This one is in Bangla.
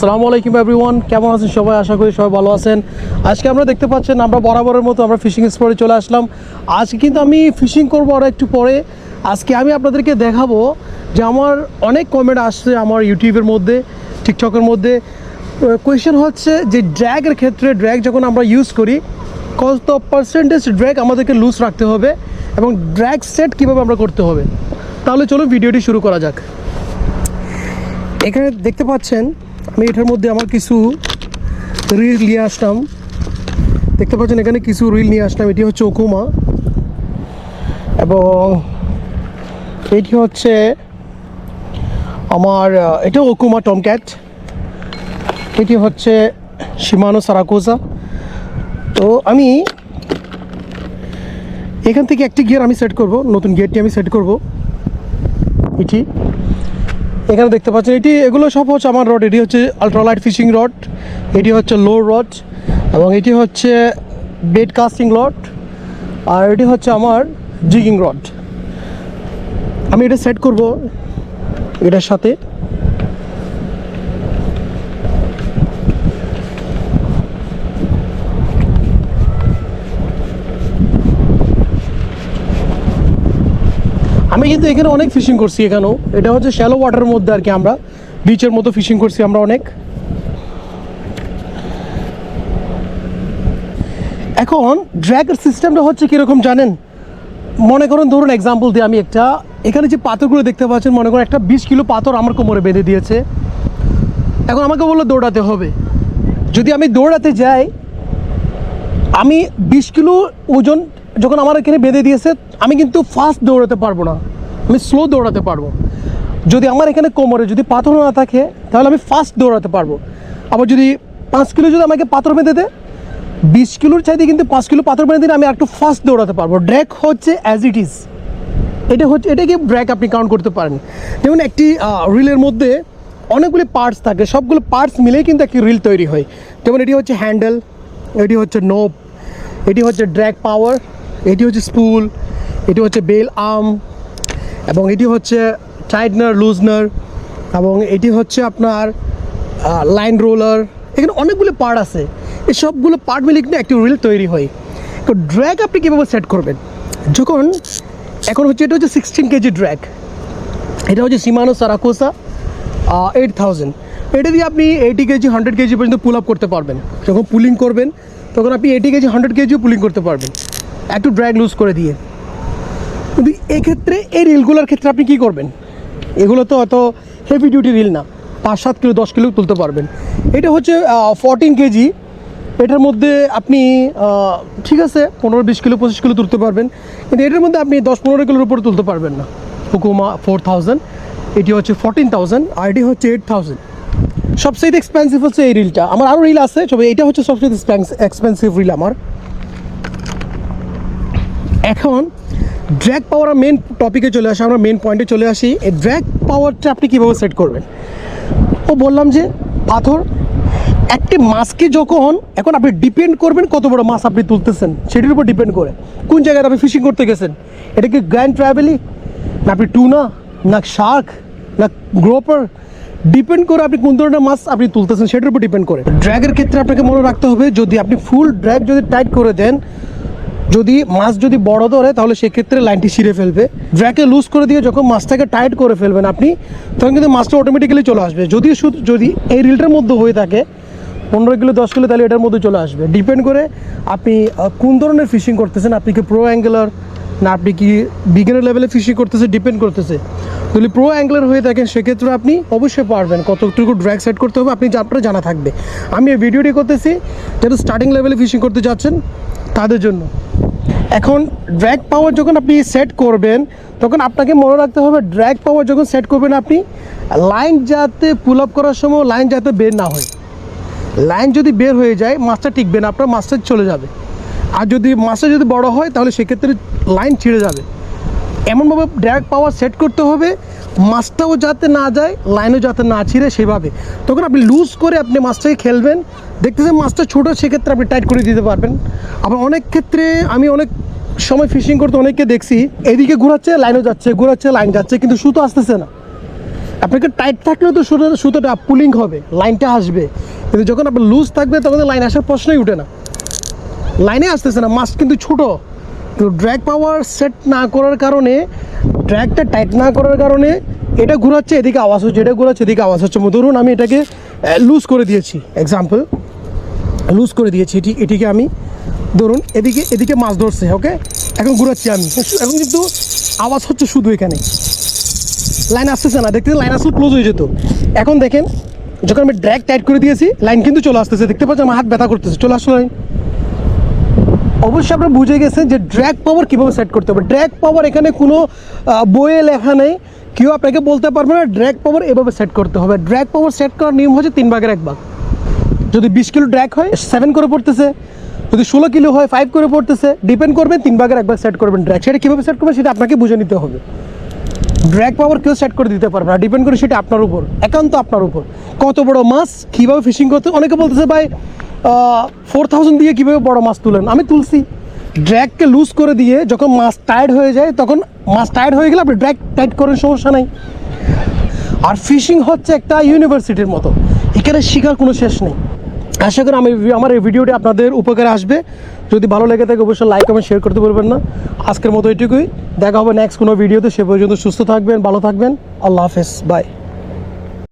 আসসালামু আলাইকুম এভরিওয়ান কেমন আছেন সবাই? আশা করি সবাই ভালো আছেন। আজকে আমরা দেখতে পাচ্ছেন, আমরা বরাবরের মতো আমরা ফিশিং স্পটে চলে আসলাম। আজকে কিন্তু আমি ফিশিং করব আরও একটু পরে। আজকে আমি আপনাদেরকে দেখাবো যে আমার অনেক কমেন্ট আসছে আমার ইউটিউবের মধ্যে টিকটকের মধ্যে। কোয়েশ্চেন হচ্ছে যে ড্র্যাগের ক্ষেত্রে ড্র্যাগ যখন আমরা ইউজ করি, কত পার্সেন্টেজ ড্র্যাগ আমাদেরকে লুজ রাখতে হবে এবং ড্র্যাগ সেট কীভাবে আমরা করতে হবে? তাহলে চলুন ভিডিওটি শুরু করা যাক। এখানে দেখতে পাচ্ছেন আমি এটার মধ্যে আমার কিছু রিল নিয়ে আসলাম। দেখতে পাচ্ছেন এখানে কিছু রিল নিয়ে আসলাম। এটি হচ্ছে ওকুমা। এবং এটি হচ্ছে আমার এটা ওকুমা টমক্যাট। এটি হচ্ছে সীমানো সারাকোজা তো আমি এখান থেকে একটি গিয়ার আমি সেট করব। নতুন গিয়ারটি আমি সেট করব। এটি এখানে দেখতে পাচ্ছেন, এটি, এগুলো সব হচ্ছে আমার রড, এটি হচ্ছে আলট্রালাইট ফিশিং রড এটি হচ্ছে লো রড এবং এটি হচ্ছে বেড কাস্টিং রড আর এটি হচ্ছে আমার জিগিং রড আমি এটা সেট করব এটার সাথে। কিন্তু এখানে অনেক ফিশিং করছি এখানেও। এটা হচ্ছে শ্যালো ওয়াটারের মধ্যে আর কি আমরা। বিচের মতো ফিশিং করছি আমরা অনেক। এখন ড্র্যাগের সিস্টেমটা হচ্ছে কীরকম জানেন? মনে করুন ধরুন এক্সাম্পল দিই আমি একটা, এখানে যে পাথরগুলো দেখতে পাচ্ছেন, মনে করুন একটা বিশ কিলো পাথর আমার কোমরে বেঁধে দিয়েছে। এখন আমাকে বলল দৌড়াতে হবে। যদি আমি দৌড়াতে যাই, আমি বিশ কিলো ওজন যখন আমার এখানে বেঁধে দিয়েছে, আমি কিন্তু ফাস্ট দৌড়াতে পারব না। আমি স্লো দৌড়াতে পারব। যদি আমার এখানে কোমরে যদি পাথর না থাকে, তাহলে আমি ফাস্ট দৌড়াতে পারব। আবার যদি পাঁচ কিলো যদি আমাকে পাথর বেঁধে দেয়, বিশ কিলোর চাইতে কিন্তু পাঁচ কিলো পাথর বেঁধে দিলে আমি একটু ফাস্ট দৌড়াতে পারব। ড্র্যাক হচ্ছে অ্যাজ ইট ইজ এটা হচ্ছে এটাকে ব্র্যাক আপনি কাউন্ট করতে পারেন? যেমন একটি রিলের মধ্যে অনেকগুলি পার্টস থাকে, সবগুলো পার্টস মিলেই কিন্তু একটি রিল তৈরি হয়। যেমন এটি হচ্ছে হ্যান্ডেল এটি হচ্ছে নোব এটি হচ্ছে ড্র্যাগ পাওয়ার এটি হচ্ছে স্পুল এটি হচ্ছে বেল আর্ম এবং এটি হচ্ছে টাইটনার লুজনার এবং এটি হচ্ছে আপনার লাইন রোলার এখানে অনেকগুলো পার্ট আছে। এই সবগুলো পার্ট মিলে কিন্তু একটি রিল তৈরি হয়। তো ড্র্যাগ আপনি কীভাবে সেট করবেন? যখন, এখন হচ্ছে এটা হচ্ছে সিক্সটিন কেজি ড্র্যাগ এটা হচ্ছে সিমানো সারাকোসা এইট থাউজেন্ড এটা দিয়ে আপনি এইটি কেজি হান্ড্রেড কেজি পর্যন্ত পুল আপ করতে পারবেন। যখন পুলিং করবেন, তখন আপনি এইটি কেজি হান্ড্রেড কেজিও পুলিং করতে পারবেন। একটু ড্র্যাগ লুজ করে দিয়ে। কিন্তু এক্ষেত্রে এই রিলগুলোর ক্ষেত্রে আপনি কী করবেন? এগুলো তো অত হেভি ডিউটি রিল না। পাঁচ, সাত কিলো, দশ কিলো তুলতে পারবেন। এটা হচ্ছে ফোরটিন কেজি এটার মধ্যে আপনি ঠিক আছে, পনেরো, বিশ কিলো, পঁচিশ কিলো তুলতে পারবেন। কিন্তু এটার মধ্যে আপনি দশ, পনেরো কিলোর উপরে তুলতে পারবেন না। হুকুমা ফোর থাউজেন্ড এটি হচ্ছে ফোরটিন থাউজেন্ড আর এটি হচ্ছে এইট থাউজেন্ড সবচেয়ে এক্সপেন্সিভ হচ্ছে এই রিলটা আমার আরও রিল আছে, তবে এটা হচ্ছে সবচেয়ে এক্সপেন্সিভ রিল আমার। এখন ড্র্যাগ পাওয়ার মেন টপিকে চলে আসি, আমরা মেন পয়েন্টে চলে আসি। এই ড্র্যাগ পাওয়ারটা আপনি কীভাবে সেট করবেন? ও বললাম যে, পাথর, একটি মাছকে যখন, এখন আপনি ডিপেন্ড করবেন কত বড় মাছ আপনি তুলতেছেন, সেটির উপর ডিপেন্ড করে। কোন জায়গায় আপনি ফিশিং করতে গেছেন? এটা কি গ্র্যান্ড ট্রাভেলি না আপনি টুনা না শার্ক না গ্রোপার ডিপেন্ড করে আপনি কোন ধরনের মাছ আপনি তুলতেছেন, সেটার উপর ডিপেন্ড করে। ড্র্যাগের ক্ষেত্রে আপনাকে মনে রাখতে হবে, যদি আপনি ফুল ড্র্যাগ যদি টাইট করে দেন যদি মাছ যদি বড় ধরে, তাহলে সেক্ষেত্রে লাইনটি ছিঁড়ে ফেলবে। ড্র্যাকে লুজ করে দিয়ে যখন মাছটাকে টাইট করে ফেলবেন আপনি, তখন কিন্তু মাছটা অটোমেটিক্যালি চলে আসবে। যদি শুধু, যদি এই রিলটার মধ্যে হয়ে থাকে, পনেরো কিলো, দশ কিলো, তাহলে এটার মধ্যে চলে আসবে। ডিপেন্ড করে আপনি কোন ধরনের ফিশিং করতেছেন? আপনি কি প্রো অ্যাঙ্গেলার না, আপনি কি বিগিনার লেভেলে ফিশিং করতেছে ডিপেন্ড করতেছে। যদি প্রো অ্যাঙ্গেলার হয়ে থাকেন, সেক্ষেত্রে আপনি অবশ্যই পারবেন। কতটুকু ড্র্যাগ সেট করতে হবে, আপনি আপনার জানা থাকবে। আমি এই ভিডিওটি করতেছি। যারা স্টার্টিং লেভেলে ফিশিং করতে যাচ্ছেন তাদের জন্য। এখন ড্র্যাগ পাওয়ার যখন আপনি সেট করবেন, তখন আপনাকে মনে রাখতে হবে ড্র্যাগ পাওয়ার যখন সেট করবেন আপনি লাইন যাতে পুল আপ করার সময় লাইন যাতে বের না হয়। লাইন যদি বের হয়ে যায় মাছটা টিকবে না, আপনার মাছটা চলে যাবে। আর যদি মাছটা যদি বড় হয়, তাহলে সেক্ষেত্রে লাইন ছিঁড়ে যাবে। এমনভাবে ড্র্যাগ পাওয়ার সেট করতে হবে মাছটাও যাতে না যায় লাইনও যাতে না ছিঁড়ে সেভাবে। তখন আপনি লুজ করে আপনি মাছটাকে খেলবেন। দেখতেছেন মাছটা ছোটো, সেক্ষেত্রে আপনি টাইট করে দিতে পারবেন। আবার অনেক ক্ষেত্রে আমি অনেক সময় ফিশিং করতে অনেককে দেখছি, এদিকে ঘোরাচ্ছে লাইনও যাচ্ছে, ঘোরাচ্ছে লাইন যাচ্ছে, কিন্তু সুতো আসতেছে না। আপনাকে টাইট থাকলেও তো সুতো সুতোটা পুলিং হবে লাইনটা আসবে। কিন্তু যখন আপনার লুজ থাকবে, তখন লাইন আসার প্রশ্নই উঠে না। লাইনে আসতেছে না, মাছ কিন্তু ছোটো। তো ড্র্যাগ পাওয়ার সেট না করার কারণে ড্র্যাগটা টাইট না করার কারণে এটা ঘোরাচ্ছে, এদিকে আওয়াজ হচ্ছে, এটা ঘোরাচ্ছে, এদিকে আওয়াজ হচ্ছে। ধরুন আমি এটাকে লুজ করে দিয়েছি। এক্সাম্পল লুজ করে দিয়েছি এটি, এটিকে আমি, ধরুন এদিকে এদিকে মাছ ধরছে ওকে এখন ঘুরাচ্ছি আমি। এখন কিন্তু আওয়াজ হচ্ছে শুধু এখানে। লাইন আসতেছে না, দেখতে লাইন আসলে ক্লোজ হয়ে যেত। এখন দেখেন, যখন আমি ড্র্যাগ টাইট করে দিয়েছি লাইন কিন্তু চলে আসতেছে। দেখতে পাচ্ছি আমার হাত ব্যথা করতেছে, চলে আসলো লাইন অবশ্যই আপনারা বুঝে গেছেন যে ড্র্যাগ পাওয়ার কীভাবে সেট করতে হবে। ড্র্যাগ পাওয়ার এখানে কোনো বইয়ে লেখা নেই। কেউ আপনাকে বলতে পারবে না ড্র্যাগ পাওয়ার এভাবে সেট করতে হবে। ড্র্যাগ পাওয়ার সেট করার নিয়ম হচ্ছে তিন ভাগের এক ভাগ। যদি বিশ কিলো ড্র্যাগ হয় সেভেন করে পড়তেছে। যদি ষোলো কিলো হয় ফাইভ করে পড়তেছে। ডিপেন্ড করবে, তিন ভাগের এক ভাগ সেট করবেন ড্র্যাগ সেটা কীভাবে সেট করবেন সেটা আপনাকে বুঝে নিতে হবে। ড্র্যাগ পাওয়ার কেউ সেট করে দিতে পারবে না। ডিপেন্ড করে সেটা আপনার উপর, একান্ত আপনার উপর। কত বড় মাছ, কীভাবে ফিশিং করতে অনেকে বলতেছে, ভাই ফোর থাউজেন্ড দিয়ে কীভাবে বড় মাছ তুলেন? আমি তুলছি। ড্র্যাগকে লুজ করে দিয়ে যখন মাছ টায়ার্ড হয়ে যায়, তখন মাছ টায়ার্ড হয়ে গেলে আপনি ড্র্যাগ টাইট করেন, সমস্যা নাই। আর ফিশিং হচ্ছে একটা ইউনিভার্সিটির মতো। এখানে শিকার কোনো শেষ নেই। আশা করি আমি আমার এই ভিডিওটি আপনাদের উপকারে আসবে। যদি ভালো লেগে থাকে, অবশ্যই লাইক কমেন্ট শেয়ার করতে পারবেন না। আজকের মতো এটুকুই। দেখা হবে নেক্সট কোনো ভিডিওতে সে পর্যন্ত সুস্থ থাকবেন, ভালো থাকবেন। আল্লাহ হাফেজ। বাই